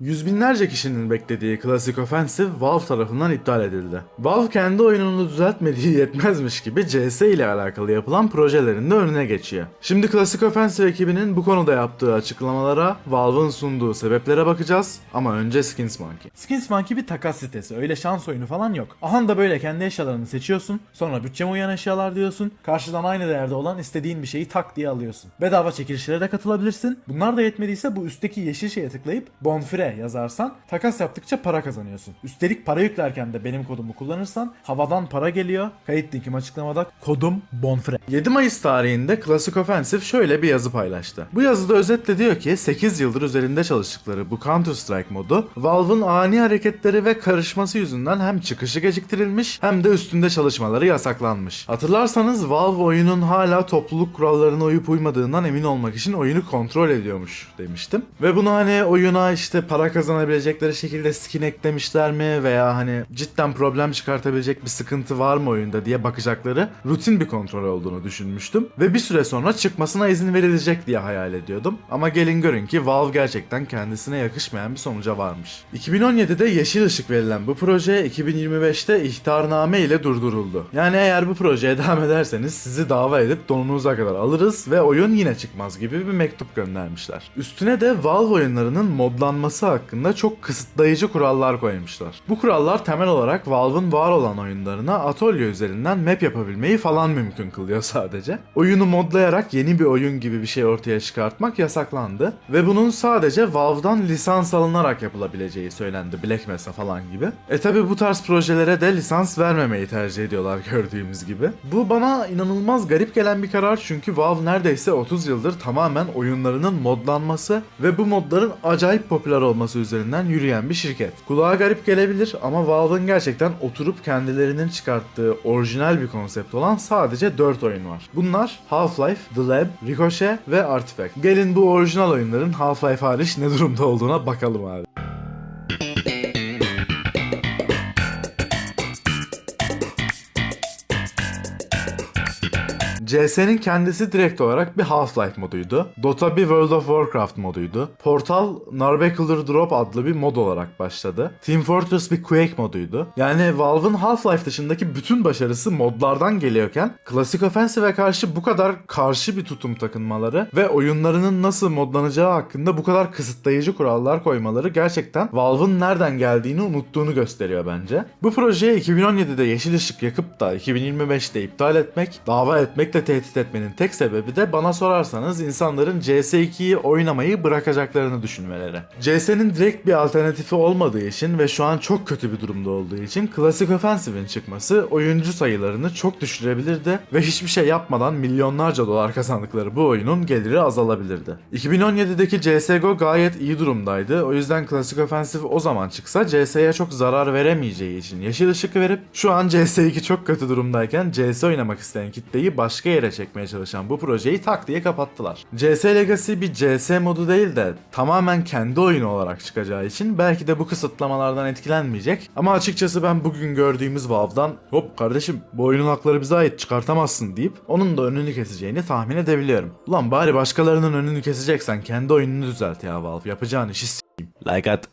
Yüz binlerce kişinin beklediği Classic Offensive Valve tarafından iptal edildi. Valve kendi oyununu düzeltmediği yetmezmiş gibi CS ile alakalı yapılan projelerin de önüne geçiyor. Şimdi Classic Offensive ekibinin bu konuda yaptığı açıklamalara, Valve'ın sunduğu sebeplere bakacağız ama önce Skins Monkey. Skins Monkey bir takas sitesi. Öyle şans oyunu falan yok. Aha da böyle kendi eşyalarını seçiyorsun. Sonra bütçeme uyan eşyalar diyorsun. Karşıdan aynı değerde olan istediğin bir şeyi tak diye alıyorsun. Bedava çekilişlere de katılabilirsin. Bunlar da yetmediyse bu üstteki yeşil şeye tıklayıp Bonfire yazarsan takas yaptıkça para kazanıyorsun. Üstelik para yüklerken de benim kodumu kullanırsan havadan para geliyor. Kayıt linkim açıklamada. Kodum Bonfire. 7 Mayıs tarihinde Classic Offensive şöyle bir yazı paylaştı. Bu yazıda özetle diyor ki 8 yıldır üzerinde çalıştıkları bu Counter Strike modu Valve'ın ani hareketleri ve karışması yüzünden hem çıkışı geciktirilmiş hem de üstünde çalışmaları yasaklanmış. Hatırlarsanız Valve oyunun hala topluluk kurallarına uyup uymadığından emin olmak için oyunu kontrol ediyormuş demiştim. Ve bunu hani oyuna işte para kazanabilecekleri şekilde skin eklemişler mi veya hani cidden problem çıkartabilecek bir sıkıntı var mı oyunda diye bakacakları rutin bir kontrol olduğunu düşünmüştüm. Ve bir süre sonra çıkmasına izin verilecek diye hayal ediyordum. Ama gelin görün ki Valve gerçekten kendisine yakışmayan bir sonuca varmış. 2017'de yeşil ışık verilen bu proje 2025'te ihtarname ile durduruldu. Yani eğer bu projeye devam ederseniz sizi dava edip donunuza kadar alırız ve oyun yine çıkmaz gibi bir mektup göndermişler. Üstüne de Valve oyunlarının modlanması hakkında çok kısıtlayıcı kurallar koymuşlar. Bu kurallar temel olarak Valve'ın var olan oyunlarına Atolye üzerinden map yapabilmeyi falan mümkün kılıyor sadece. Oyunu modlayarak yeni bir oyun gibi bir şey ortaya çıkartmak yasaklandı ve bunun sadece Valve'dan lisans alınarak yapılabileceği söylendi Black Mesa falan gibi. E tabi bu tarz projelere de lisans vermemeyi tercih ediyorlar gördüğümüz gibi. Bu bana inanılmaz garip gelen bir karar çünkü Valve neredeyse 30 yıldır tamamen oyunlarının modlanması ve bu modların acayip popüler olması üzerinden yürüyen bir şirket. Kulağa garip gelebilir ama Valve'ın gerçekten oturup kendilerinin çıkarttığı orijinal bir konsept olan sadece 4 oyun var. Bunlar Half-Life, The Lab, Ricochet ve Artifact. Gelin bu orijinal oyunların Half-Life hariç ne durumda olduğuna bakalım abi. CS'nin kendisi direkt olarak bir Half-Life moduydu. Dota bir World of Warcraft moduydu. Portal Narbacular Drop adlı bir mod olarak başladı. Team Fortress bir Quake moduydu. Yani Valve'ın Half-Life dışındaki bütün başarısı modlardan geliyorken Classic Offensive'e karşı bu kadar karşı bir tutum takınmaları ve oyunlarının nasıl modlanacağı hakkında bu kadar kısıtlayıcı kurallar koymaları gerçekten Valve'ın nereden geldiğini unuttuğunu gösteriyor bence. Bu projeye 2017'de yeşil ışık yakıp da 2025'te iptal etmek, dava etmek de tehdit etmenin tek sebebi de bana sorarsanız insanların CS2'yi oynamayı bırakacaklarını düşünmeleri. CS'nin direkt bir alternatifi olmadığı için ve şu an çok kötü bir durumda olduğu için Classic Offensive'in çıkması oyuncu sayılarını çok düşürebilirdi ve hiçbir şey yapmadan milyonlarca dolar kazandıkları bu oyunun geliri azalabilirdi. 2017'deki CSGO gayet iyi durumdaydı. O yüzden Classic Offensive o zaman çıksa CS'ye çok zarar veremeyeceği için yeşil ışık verip şu an CS2 çok kötü durumdayken CS oynamak isteyen kitleyi başka çekmeye çalışan bu projeyi tak diye kapattılar. CS Legacy bir CS modu değil de tamamen kendi oyunu olarak çıkacağı için belki de bu kısıtlamalardan etkilenmeyecek. Ama açıkçası ben bugün gördüğümüz Valve'dan hop kardeşim bu oyunun hakları bize ait çıkartamazsın deyip onun da önünü keseceğini tahmin edebiliyorum. Ulan bari başkalarının önünü keseceksen kendi oyununu düzelt ya Valve yapacağın işi s**eyim. Like at.